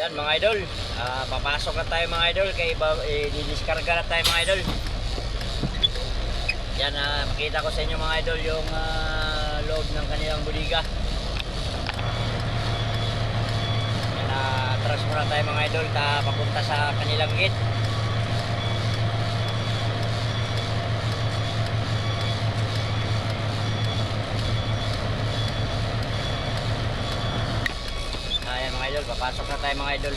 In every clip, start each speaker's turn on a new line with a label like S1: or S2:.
S1: Yan mga idol, Ah, papasok na tayo mga idol kay ba- eh, na tayo mga idol. Yan, ah, makita ko sa inyo mga idol yung ah, loob ng kanilang buliga. Yan, ah, atras muna tayo mga idol, ta papunta sa kanilang gate. Idol, papasok na tayo mga idol.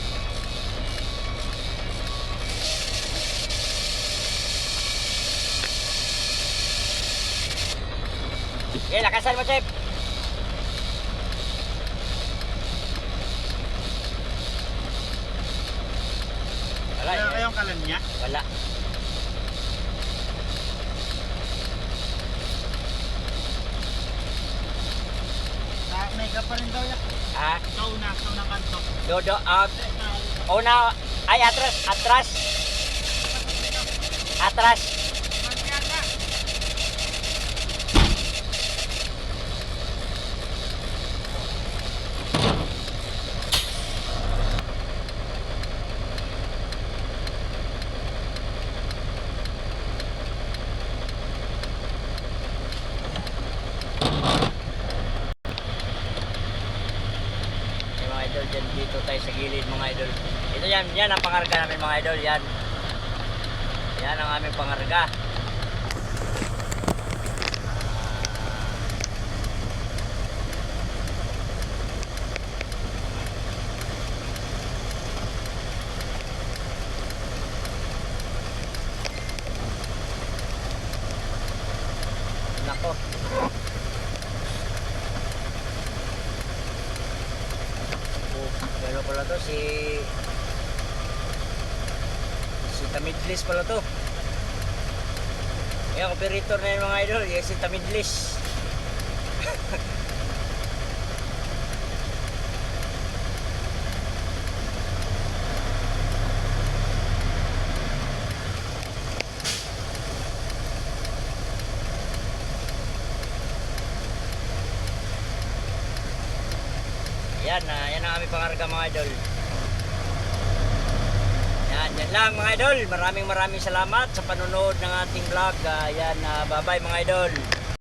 S1: Okay, lakasan mo, Chef. Wala,
S2: Wala
S1: eh.
S2: kayong kalan niya?
S1: Wala.
S2: Sa mega pa rin daw yan.
S1: Ah,
S2: Sa una, sa unang kanto.
S1: Dodo, ah, una, ay, atras, atras. Atras. Yung mga idol, dyan dito tayo sa gilid mga idol. Ito yan, yan ang pangarga namin mga idol, yan. Yan ang aming pangarga. Nako. Pala to? Si... Si Tamidlis pala to. Yung operator na yung mga idol, yung si Tamidlis. Yan, ah, yan ang aming pangarga mga idol. Yan, yan lang mga idol. Maraming maraming salamat sa panonood ng ating vlog. Ah, yan, ah, bye-bye mga idol.